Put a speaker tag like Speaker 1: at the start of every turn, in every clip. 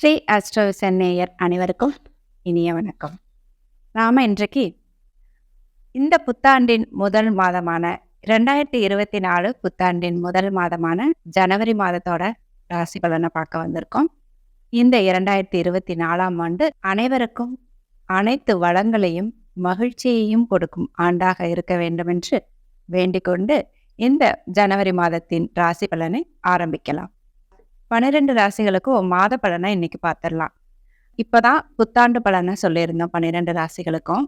Speaker 1: ஸ்ரீ அஸ்ட்ரோவிசன் நேயர் அனைவருக்கும் இனிய வணக்கம். நாம் இன்றைக்கு இந்த புத்தாண்டின் முதல் மாதமான ரெண்டாயிரத்தி இருபத்தி நாலு புத்தாண்டின் முதல் மாதமான ஜனவரி மாதத்தோட ராசி பலனை பார்க்க வந்திருக்கோம். இந்த இரண்டாயிரத்தி இருபத்தி நாலாம் ஆண்டு அனைவருக்கும் அனைத்து வளங்களையும் மகிழ்ச்சியையும் கொடுக்கும் ஆண்டாக இருக்க வேண்டுமென்று வேண்டிக் கொண்டு இந்த ஜனவரி மாதத்தின் ராசி பலனை ஆரம்பிக்கலாம். பன்னிரெண்டு ராசிகளுக்கும் மாத பலனை இன்னைக்கு பார்த்துடலாம் இப்போதான் புத்தாண்டு பலனை சொல்லியிருந்தோம் பன்னிரெண்டு ராசிகளுக்கும்.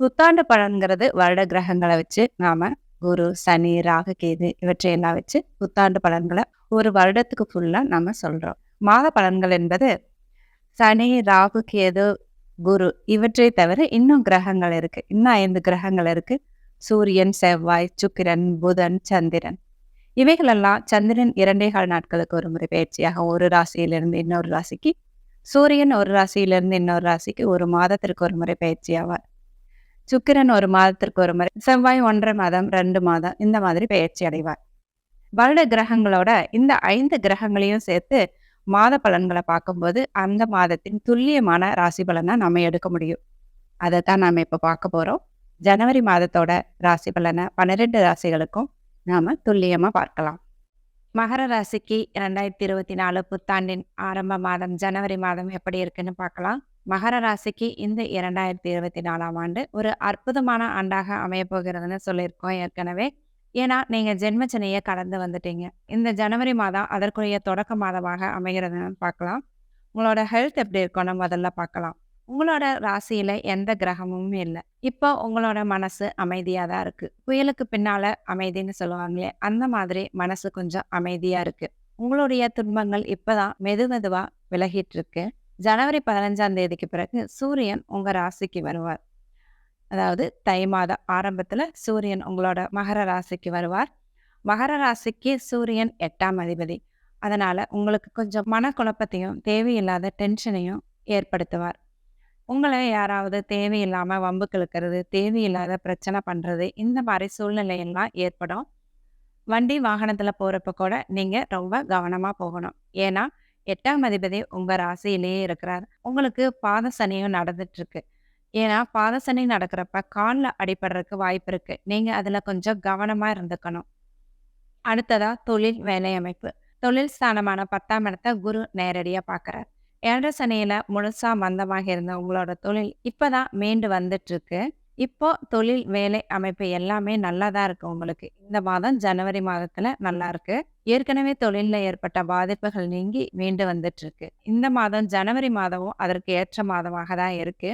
Speaker 1: புத்தாண்டு பலன்கிறது வருட கிரகங்களை வச்சு நாம குரு சனி ராகு கேது இவற்றையெல்லாம் வச்சு புத்தாண்டு பலன்களை ஒரு வருடத்துக்கு ஃபுல்லாக நம்ம சொல்கிறோம் மாத பலன்கள் என்பது சனி ராகு கேது குரு இவற்றை தவிர இன்னும் கிரகங்கள் இருக்கு. இன்னும் ஐந்து கிரகங்கள் இருக்கு. சூரியன் செவ்வாய் சுக்கிரன் புதன் சந்திரன். இவைகளெல்லாம் சந்திரன் இரண்டே கால் நாட்களுக்கு ஒரு முறை பயிற்சியாக ஒரு ராசியிலிருந்து இன்னொரு ராசிக்கு சூரியன் ஒரு ராசியிலிருந்து இன்னொரு ராசிக்கு ஒரு மாதத்திற்கு ஒரு முறை பயிற்சி ஆவார் சுக்கிரன் ஒரு மாதத்திற்கு ஒரு முறை செவ்வாய் ஒன்றரை மாதம் ரெண்டு மாதம் இந்த மாதிரி பயிற்சி அடைவார். வருட கிரகங்களோட இந்த ஐந்து கிரகங்களையும் சேர்த்து மாத பலன்களை பார்க்கும்போது அந்த மாதத்தின் துல்லியமான ராசி பலனை நம்ம எடுக்க முடியும். அதை தான் நாம் இப்போ பார்க்க போகிறோம் ஜனவரி மாதத்தோட ராசி பலனை பன்னிரெண்டு ராசிகளுக்கும் நாம துல்லியமா பார்க்கலாம். மகர ராசிக்கு இரண்டாயிரத்தி இருபத்தி நாலு புத்தாண்டின் ஆரம்ப மாதம் ஜனவரி மாதம் எப்படி இருக்குன்னு பார்க்கலாம். மகர ராசிக்கு இந்த இரண்டாயிரத்தி இருபத்தி நாலாம் ஆண்டு ஒரு அற்புதமான ஆண்டாக அமைய போகிறதுன்னு சொல்லியிருக்கோம் ஏற்கனவே. ஏன்னா நீங்கள் ஜென்மச்சனையை கடந்து வந்துட்டீங்க. இந்த ஜனவரி மாதம் அதற்குரிய தொடக்க மாதமாக அமைகிறதுன்னு பார்க்கலாம். உங்களோட ஹெல்த் எப்படி இருக்கும்னு முதல்ல பார்க்கலாம். உங்களோட ராசியில எந்த கிரகமும் இல்லை. இப்போ உங்களோட மனசு அமைதியாக தான் இருக்கு. புயலுக்கு பின்னால அமைதின்னு சொல்லுவாங்களே அந்த மாதிரி மனசு கொஞ்சம் அமைதியா இருக்கு. உங்களுடைய துன்பங்கள் இப்பதான் மெது மெதுவா விலகிட்டு இருக்கு. ஜனவரி பதினஞ்சாம் தேதிக்கு பிறகு சூரியன் உங்க ராசிக்கு வருவார். அதாவது தை மாத ஆரம்பத்துல சூரியன் உங்களோட மகர ராசிக்கு வருவார். மகர ராசிக்கு சூரியன் எட்டாம் அதிபதி. அதனால உங்களுக்கு கொஞ்சம் மனக்குழப்பத்தையும் தேவையில்லாத டென்ஷனையும் ஏற்படுத்துவார். உங்களை யாராவது தேவையில்லாமல் வம்புக்கு இழுக்கிறது தேவையில்லாத பிரச்சனை பண்ணுறது இந்த மாதிரி சூழ்நிலையெல்லாம் ஏற்படும். வண்டி வாகனத்தில் போகிறப்ப கூட நீங்கள் ரொம்ப கவனமாக போகணும். ஏன்னா எட்டாம் அதிபதி உங்கள் ராசியிலேயே இருக்கிறார். உங்களுக்கு பாத சனியும் ஏன்னா பாத சனி நடக்கிறப்ப காலில் அடிபடுறதுக்கு வாய்ப்பு இருக்குது நீங்கள் அதில் கொஞ்சம் கவனமாக இருந்துக்கணும். அடுத்ததாக தொழில் வேலை அமைப்பு தொழில் ஸ்தானமான பத்தாம் இடத்தை குரு நேரடியாக பார்க்குறார் ஏழரை சனியில முழுசா மந்தமாக இருந்த உங்களோட தொழில் இப்போ தான் மீண்டு வந்துட்டுருக்கு. இப்போ தொழில் வேலை அமைப்பு எல்லாமே நல்லா தான் இருக்கு உங்களுக்கு? இந்த மாதம் ஜனவரி மாதத்துல நல்லா இருக்கு. ஏற்கனவே தொழிலில் ஏற்பட்ட பாதிப்புகள் நீங்கி மீண்டு வந்துட்டு இருக்கு இந்த மாதம் ஜனவரி மாதமும் அதற்கு ஏற்ற மாதமாக தான் இருக்கு.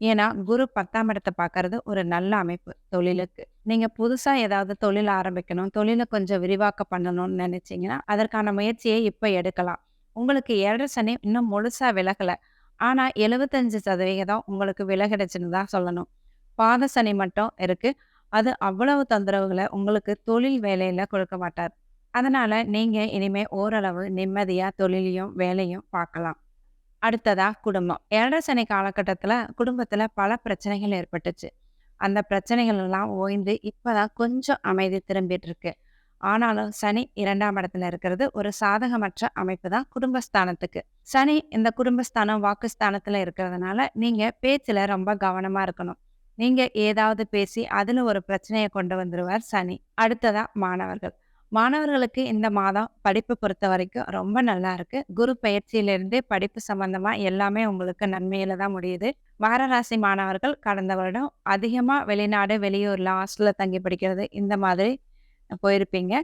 Speaker 1: ஏன்னா குரு பத்தாம் இடத்தை பார்க்கறது ஒரு நல்ல அமைப்பு தொழிலுக்கு. நீங்க புதுசா ஏதாவது தொழில் ஆரம்பிக்கணும் தொழிலை கொஞ்சம் விரிவாக்க பண்ணணும்னு நினைச்சீங்கன்னா அதற்கான முயற்சியை இப்ப எடுக்கலாம். உங்களுக்கு ஏழரை சனி இன்னும் முழுசா விலகலை. ஆனால் எழுபத்தஞ்சு சதவிகிதம் உங்களுக்கு விலகிடுச்சுன்னு தான் சொல்லணும். பாத சனி மட்டும் இருக்கு. அது அவ்வளவு தொந்தரவுகளை உங்களுக்கு தொழில் வேலையில கொடுக்க மாட்டார். அதனால நீங்க இனிமே ஓரளவு நிம்மதியா தொழிலையும் வேலையும் பார்க்கலாம். அடுத்ததா குடும்பம். ஏழரை சனி காலகட்டத்துல குடும்பத்துல பல பிரச்சனைகள் ஏற்பட்டுச்சு. அந்த பிரச்சனைகள் எல்லாம் ஓய்ந்து இப்பதான் கொஞ்சம் அமைதி திரும்பிட்டு இருக்கு. ஆனாலும் சனி இரண்டாம் இடத்துல இருக்கிறது ஒரு சாதகமற்ற அமைப்பு தான் குடும்பஸ்தானத்துக்கு. சனி இந்த குடும்பஸ்தானம் வாக்குஸ்தானத்துல இருக்கிறதுனால நீங்க பேச்சுல ரொம்ப கவனமா இருக்கணும். நீங்க ஏதாவது பேசி அதுல ஒரு பிரச்சனையை கொண்டு வந்துருவார் சனி. அடுத்ததா மாணவர்கள். மாணவர்களுக்கு இந்த மாதம் படிப்பு பொறுத்த வரைக்கும் ரொம்ப நல்லா இருக்கு. குரு பயிற்சியிலிருந்து படிப்பு சம்பந்தமா எல்லாமே உங்களுக்கு நன்மையில தான் முடியுது. மகர ராசி மாணவர்கள் கடந்த வருடம் அதிகமா வெளிநாடு வெளியூர்ல ஹாஸ்டல்ல தங்கி படிக்கிறது இந்த மாதிரி போயிருப்பீங்க.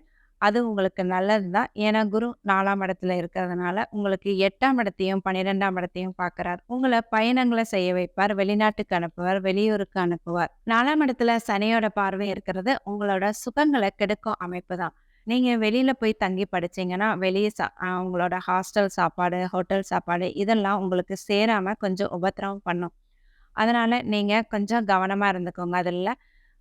Speaker 1: அது உங்களுக்கு நல்லது தான். ஏன்னா குரு நாலாம் இடத்துல இருக்கிறதுனால உங்களுக்கு எட்டாம் இடத்தையும் பன்னிரெண்டாம் இடத்தையும் பார்க்குறார். உங்களை பயணங்களை செய்ய வைப்பார் வெளிநாட்டுக்கு அனுப்புவார் வெளியூருக்கு அனுப்புவார். நாலாம் இடத்துல சனியோட பார்வை இருக்கிறது உங்களோட சுகங்களை கெடுக்கும் அமைப்பு தான். நீங்கள் வெளியில் போய் தங்கி படிச்சிங்கன்னா வெளியே சா உங்களோட ஹாஸ்டல் சாப்பாடு ஹோட்டல் சாப்பாடு இதெல்லாம் உங்களுக்கு சேராமல் கொஞ்சம் உபத்திரவம் பண்ணும். அதனால் நீங்கள் கொஞ்சம் கவனமாக இருந்துக்கோங்க. அதில்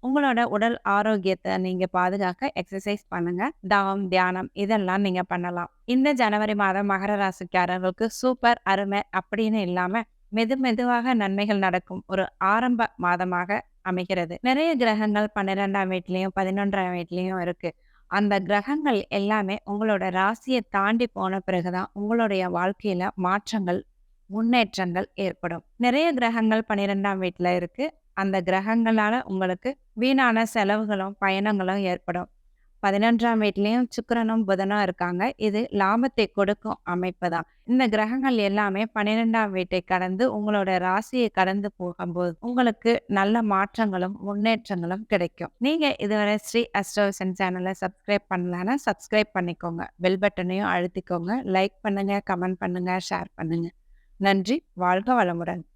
Speaker 1: உங்களோட உடல் ஆரோக்கியத்தை நீங்க பாதுகாக்க எக்ஸசைஸ் பண்ணுங்க. தவம் தியானம் இதெல்லாம் நீங்க பண்ணலாம். இந்த ஜனவரி மாதம் மகர ராசிக்காரர்களுக்கு சூப்பர் அருமை அப்படின்னு இல்லாம மெது மெதுவாக நன்மைகள் நடக்கும் ஒரு ஆரம்ப மாதமாக அமைகிறது. நிறைய கிரகங்கள் பன்னிரெண்டாம் வீட்லயும் பதினொன்றாம் வீட்லயும் இருக்கு. அந்த கிரகங்கள் எல்லாமே உங்களோட ராசியை தாண்டி போன பிறகுதான் உங்களுடைய வாழ்க்கையில மாற்றங்கள் முன்னேற்றங்கள் ஏற்படும். நிறைய கிரகங்கள் பன்னிரெண்டாம் வீட்டில் இருக்கு. அந்த கிரகங்களால உங்களுக்கு வீணான செலவுகளும் பயணங்களும் ஏற்படும். பதினொன்றாம் வீட்லேயும் சுக்கரனும் புதனும் இருக்காங்க. இது லாபத்தை கொடுக்கும் அமைப்பு தான். இந்த கிரகங்கள் எல்லாமே பன்னிரெண்டாம் வீட்டை கடந்து உங்களோட ராசியை கடந்து போகும்போது உங்களுக்கு நல்ல மாற்றங்களும் முன்னேற்றங்களும் கிடைக்கும். நீங்க இதுவரை ஸ்ரீ அஸ்ட்ரோசன் சேனலை சப்ஸ்கிரைப் பண்ணலன்னா சப்ஸ்கிரைப் பண்ணிக்கோங்க. பெல் பட்டனையும் அழுத்திக்கோங்க. லைக் பண்ணுங்க கமெண்ட் பண்ணுங்க ஷேர் பண்ணுங்க. நன்றி. வாழ்க வளமுடன்.